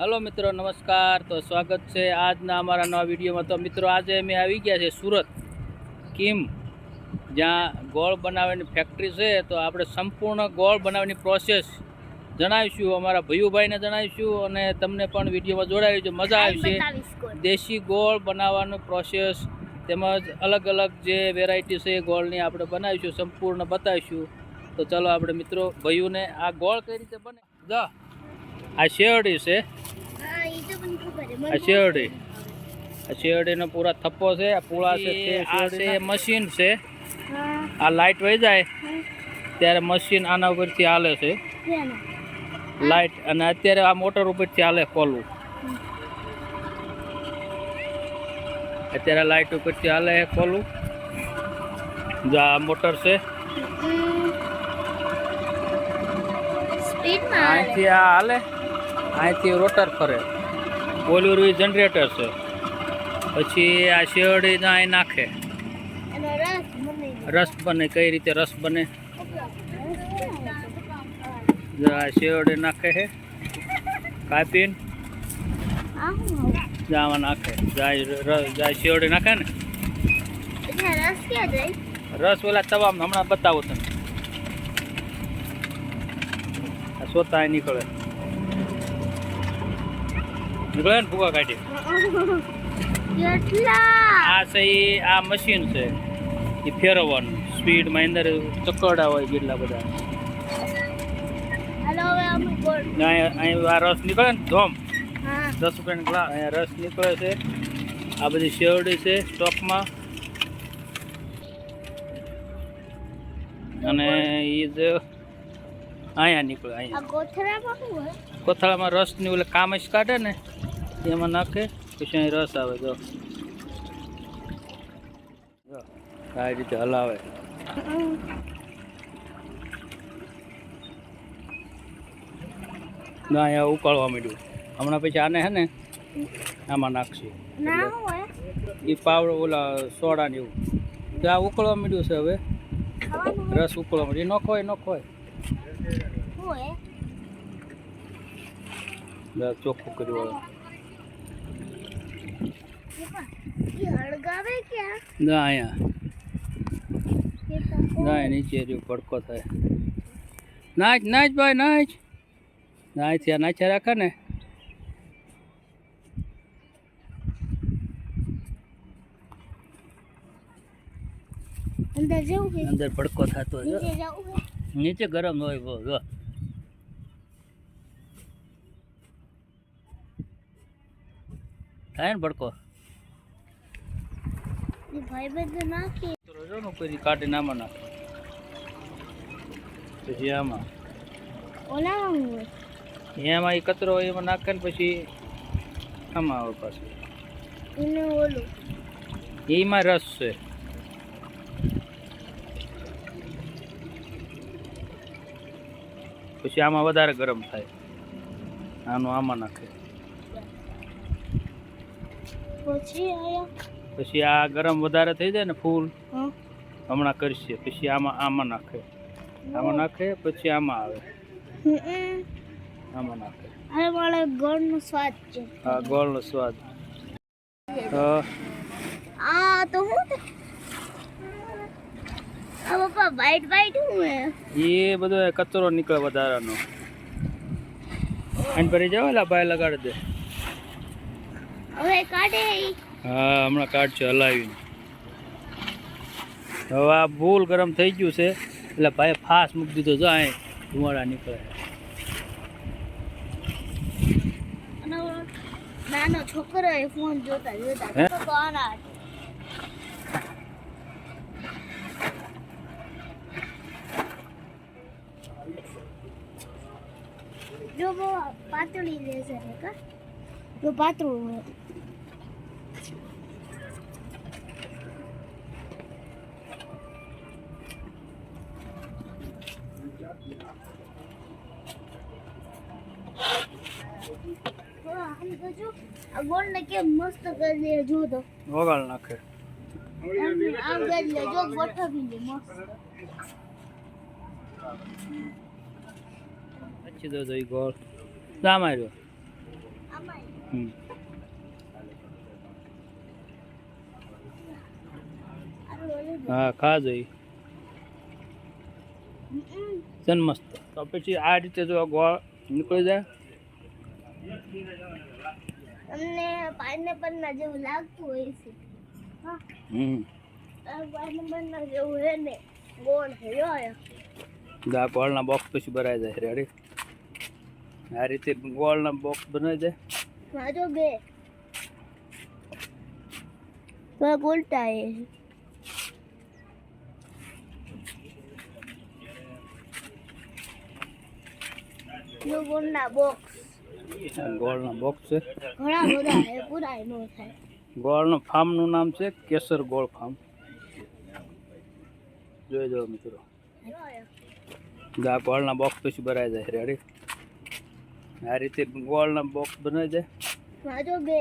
Hello મિત્રો નમસ્કાર. તો સ્વાગત છે આજના અમારા નવા વિડીયોમાં. તો મિત્રો આજે અમે આવી ગયા છે સુરત કિમ જ્યાં ગોળ બનાવવાની ફેક્ટરી છે. તો આપણે સંપૂર્ણ ગોળ બનાવવાની પ્રોસેસ જણાવીશું. અમારા ભૈયુભાઈને જણાવીશું અને તમને પણ વિડીયોમાં જોડાવી મજા આવશે. દેશી ગોળ બનાવવાનો પ્રોસેસ તેમજ અલગ અલગ જે વેરાયટી છે એ ગોળની આપણે બનાવીશું સંપૂર્ણ બતાવીશું. તો ચલો આપણે મિત્રો ભૈયુને આ ગોળ કઈ રીતે બને? જો. આ શેરડી છે. આ શેરડી. આ શેરડીનો પૂરા થપ્પો છે આ પૂળા છે આ છે. મશીન છે. આ લાઇટ વહી જાય ત્યારે મશીન આના ઉપરથી હાલે છે. લાઇટ અને અત્યારે આ મોટર ઉપરથી હાલે ખોલવું અત્યારે લાઇટ ઉપરથી હાલે ખોલવું જો આ મોટર છે. અહીંથી આ હાલે. અહીંથી રોટર ફરે. બોલીવર જનરેટર છે. પછી આ શેરડી અહીં નાખે. રસ બને. કઈ રીતે રસ બને? જો આ શેરડી નાખે છે. કાપીને. જાવા નાખે. જાય જાય શેરડી નાખે ને. રસ ઓલા તવામાં હમણાં બતાવું તમે આ સોતા નીકળે. નીકળે ને ભૂકા કાઢી. આ છે આ મશીન છે. એ ફેરવવાનું. સ્પીડમાં અંદર ચકરડા હોય કેટલા બધા. અહીં આ રસ નીકળે ને ધોમ. દસ રૂપિયાની ગ્લાસ અહીંયા રસ નીકળે છે. આ બધી શેરડી છે સ્ટોકમાં અને એ જ અહીંયા નીકળે અહીંયા. કોથળામાં રસની ઓલે કામસ કાઢે ને એમાં નાખે પછી અહીં રસ આવે જો. આ રીતે હલાવે. ના અહીંયા ઉકાળવા માંડ્યું. હમણાં પછી આને હે ને આમાં નાખશું. એ પાવડો ઓલા સોડા ને એવું. તો આ ઉકળવા માંડ્યું છે હવે. રસ ઉકળવા માંડ્યું. નખો હોય હોય ચોખ્ખું કર્યું ના અહીંયા. ના નીચે જો ભડકો થાય. નાચ નાચ ભાઈ નાચ નાચ ત્યાં નાચ્યા રાખે ને. અંદર ભડકો થતો નીચે ગરમ હોય બહુ જો. થાય ને ભડકો? જો પછી કાઢીને આમાં નાખે. પછી આમાં એમાં એ કચરો હોય એમાં નાખે ને પછી આમાં આવે પાછું. એમાં રસ છે. પછી આમાં વધારે ગરમ થાય. આનું આમાં નાખે. પછી આયા. પછી આ ગરમ વધારે થઈ જાય ને ફૂલ હમણાં કરશે પછી આમાં આમાં નાખે. આમાં નાખે પછી આમાં આવે. આમાં નાખે. હવે મારે ગોળનો સ્વાદ છે. આ ગોળનો સ્વાદ. આ તો હું પપ્પા બાઈટ બાઈટ હું હે? એ બધો કચરો નીકળે વધારાનો. આને ભરી જાવ એટલે ભાઈ લગાડી દે. હવે કાઢે. હા હમણાં કાઢશે હલાવીને. હવે આ ભૂલ ગરમ થઈ ગયું છે. એટલે ભાઈ ફાસ મૂકી દીધો જો અહીં ધુમાડા નીકળે. નાનો છોકરો એ ફોન જોતા જોતા. જો બહુ પાતળી હે જો પાતળું જો, આ ગોળને કેમ મસ્ત કરી દે જો તો. વગાડ નાખે. આમ કરી લે જો ગોઠવી લે મસ્ત. પછી તો ઈ ગોળ. શા માર્યો? હમ હા ખા જઈ. હમ. છે ને મસ્ત. તો પછી આ રીતે જો ગોળ નીકળી જાય. તમને પાઇનેપલ ના જેવું લાગતું હોય છે. હા. હમ. જેવું હે ને ગોળ ગોળના બોક્સ પછી ભરાઈ જાય રેડી આ રીતે ગોળના બોક્સ બનાવી જાય. હા જો બે. થોડા ઉલટા એ. ગોળના બોક્સ ગોળના બોક્સ છે. ઘણા બધા હે પૂરા નો થાય. ગોળનું ફાર્મનું નામ છે કેસર ગોળ ફાર્મ જોઈ જાઓ મિત્રો. આ. ગોળના બોક્સ પછી ભરાઈ જાય. રેડી આ રીતે ગોળના બોક્સ બનાવી જાય બે.